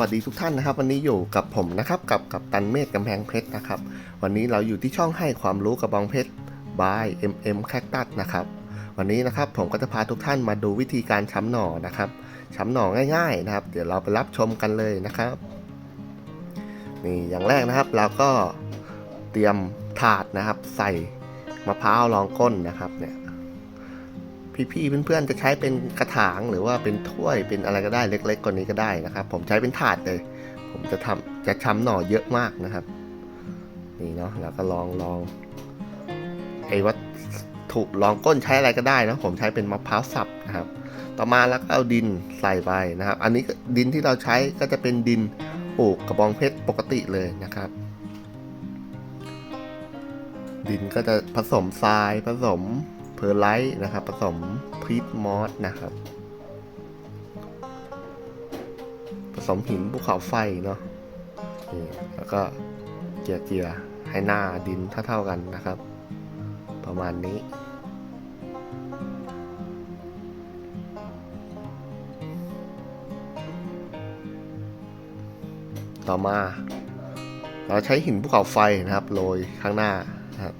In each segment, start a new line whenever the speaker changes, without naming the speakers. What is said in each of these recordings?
วัสดีทุกท่านนะครับ วันนี้อยู่กับผมนะครับกับกับตันเมธกำแพงเพชรนะครับ วันนี้เราอยู่ที่ช่องให้ความรู้กับบองเพชร by mm cactus นะครับ วันนี้นะครับผมก็จะพาทุกท่านมาดูวิธีการช้ำหน่อนะครับช้ำหน่อง่าย ๆนะครับ เดี๋ยวเราไปรับชมกันเลยนะครับนี่อย่างแรกนะครับเราก็เตรียมถาดนะครับ ใส่มะพร้าวรองก้นนะครับเนี่ย พี่ๆเพื่อนๆจะใช้เป็นกระถางหรือว่าเป็นถ้วยเป็นอะไรก็ได้เล็กๆกว่านี้ก็ได้นะครับ ผมใช้เป็นถาดเลย ผมจะทำจะช้ำหน่อเยอะมากนะครับ นี่เนาะแล้วก็ลองลองไอ้วัตถุลองก้นใช้อะไรก็ได้นะผมใช้เป็นมะพร้าวสับนะครับ ต่อมาแล้วก็เอาดินใส่ไปนะครับ อันนี้ดินที่เราใช้ก็จะเป็นดินปลูกกระบองเพชรปกติเลยนะครับ ดินก็จะผสมทรายผสม เพอร์ไลท์นะครับ ผสมพีทมอสนะครับ ผสมหินภูเขาไฟเนาะนี่แล้วก็เจียเจียให้หน้าดินเท่าๆกันนะครับ ประมาณนี้ต่อมา เราใช้หินภูเขาไฟนะครับโรยข้างหน้านะครับ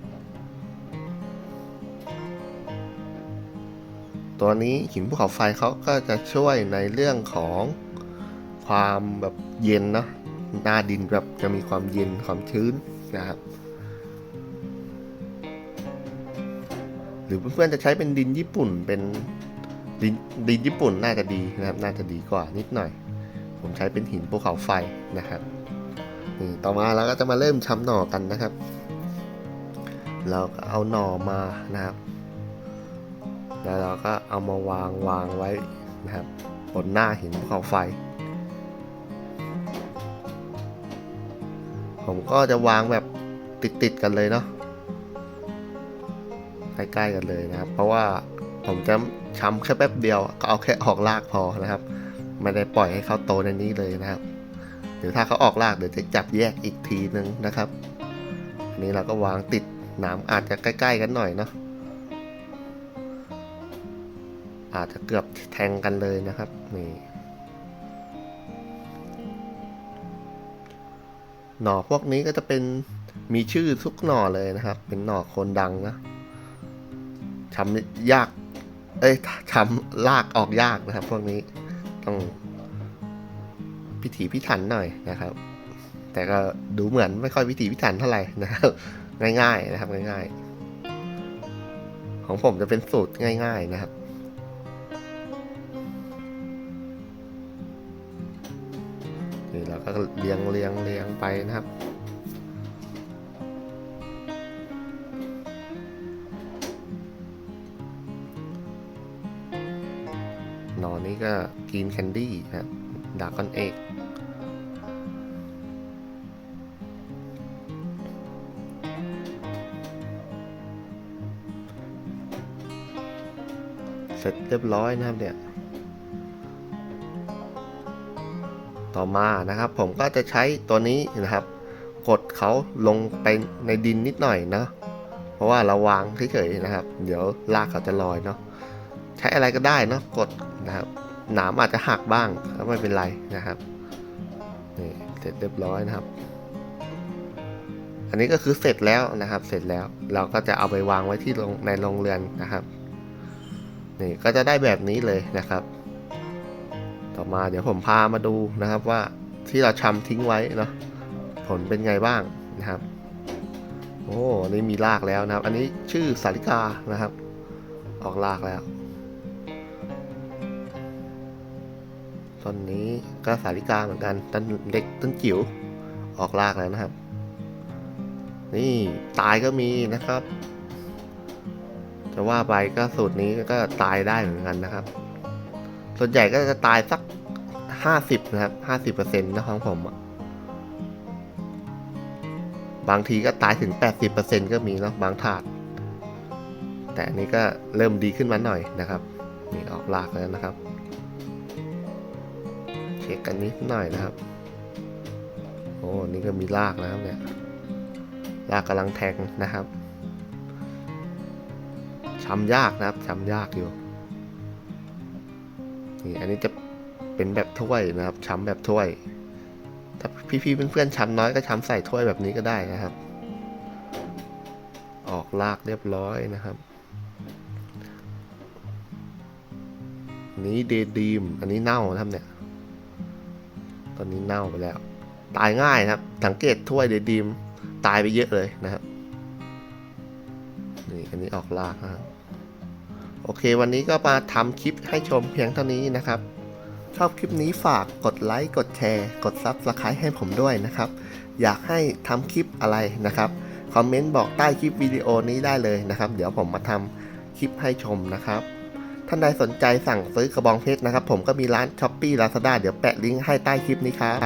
ตัวนี้หินภูเขาไฟเขาก็จะช่วยในเรื่องของความแบบเย็นเนาะหน้าดินแบบจะมีความเย็นความชื้นนะครับ หรือเพื่อนๆจะใช้เป็นดินญี่ปุ่นเป็นดินดินญี่ปุ่นน่าจะดีนะครับ น่าจะดีกว่านิดหน่อย ผมใช้เป็นหินภูเขาไฟนะครับนี่ต่อมาเราก็จะมาเริ่มช้ำหน่อกันนะครับ เราก็เอาหน่อมานะครับ แล้วเราก็เอามาวางวางไว้นะครับบนหน้าหินภูเขาไฟ ผมก็จะวางแบบติดๆกันเลยเนาะใกล้ๆกันเลยนะครับ เพราะว่าผมจะช้ำแค่แป๊บเดียวก็เอาแค่ออกรากพอนะครับ ไม่ได้ปล่อยให้เขาโตในนี้เลยนะครับเดี๋ยวถ้าเขาออกรากเดี๋ยวจะจับแยกอีกทีนึงนะครับ อันนี้เราก็วางติดหนามอาจจะใกล้ ๆ กันหน่อยเนาะ อาจจะเกือบแทงกันเลยนะครับนี่หน่อพวกนี้ก็จะเป็นมีชื่อทุกหน่อเลยนะครับ เป็นหน่อคนดังนะช้ำยาก เอ้ยช้ำลากออกยากนะครับ พวกนี้ต้องพิถีพิถันหน่อยนะครับ แต่ก็ดูเหมือนไม่ค่อยพิถีพิถันเท่าไหร่นะครับ ง่าย ๆ นะครับง่าย ๆ ของผมจะเป็นสูตรง่าย ๆ นะครับ ก็เรียงเรียงเรียงไปนะครับ หนอนนี้ก็กินแคนดี้นะดากอนเอกเสร็จเรียบร้อยนะครับเนี่ย ต่อมานะครับ ผมก็จะใช้ตัวนี้นะครับ กดเขาลงไปในดินนิดหน่อยเนาะเพราะว่าเราวางเฉยๆนะครับ เดี๋ยวรากเขาจะลอยเนาะใช้อะไรก็ได้เนาะกดนะครับหนามอาจจะหักบ้างก็ไม่เป็นไรนะครับนี่เสร็จเรียบร้อยนะครับ อันนี้ก็คือเสร็จแล้วนะครับ เสร็จแล้วเราก็จะเอาไปวางไว้ที่ในโรงเรือนนะครับนี่ก็จะได้แบบนี้เลยนะครับ มาเดี๋ยวผมพามาดูนะครับว่าที่เราชำทิ้งไว้เนาะผลเป็นไงบ้างนะครับ โอ้นนี้มีรากแล้วนะครับ อันนี้ชื่อสาริกานะครับ ออกรากแล้วต้นนี้ก็สาริกาเหมือนกันต้นเล็กต้นจิ๋วออกรากแล้วนะครับ นี่ตายก็มีนะครับจะว่าไปก็สูตรนี้ก็ตายได้เหมือนกันนะครับ ส่วนใหญ่ก็จะตายสัก ห้าสิบนะครับห้าสิบเปอร์เซ็นต์นะของผมบางทีก็ตายถึงแปดสิบเปอร์เซ็นต์ก็มีเนาะบางถาด แต่อันนี้ก็เริ่มดีขึ้นมาหน่อยนะครับนี่ออกลากแล้วนะครับ เช็คกันนิดหน่อยนะครับโอ้นี่ก็มีลากนะครับเนี่ยลากกำลังแทงนะครับช้ำยากนะครับช้ำยากอยู่นี่อันนี้จะ เป็นแบบถ้วยนะครับช้ำแบบถ้วย ถ้าพี่ๆเพื่อนๆช้ำน้อยก็ช้ำใส่ถ้วยแบบนี้ก็ได้นะครับ ออกลากเรียบร้อยนะครับอันนี้เดดีมอันนี้เน่านะครับเนี่ย ตอนนี้เน่าไปแล้ว ตายง่ายนะครับ สังเกตถ้วยเดดีมตายไปเยอะเลยนะครับนี่อันนี้ออกลากนะครับโอเค วันนี้ก็มาทำคลิปให้ชมเพียงเท่านี้นะครับ ชอบคลิปนี้ฝากกดไลค์กดแชร์ กดซับสไครต์ให้ผมด้วยนะครับ อยากให้ทำคลิปอะไรนะครับ คอมเมนต์บอกใต้คลิปวิดีโอนี้ได้เลยนะครับ เดี๋ยวผมมาทำคลิปให้ชมนะครับท่านใดสนใจสั่งซื้อกระบองเพชรนะครับ ผมก็มีร้าน s h อ p e e Lazada เดี๋ยวแปะลิงก์ให้ใต้คลิปนี้ครับ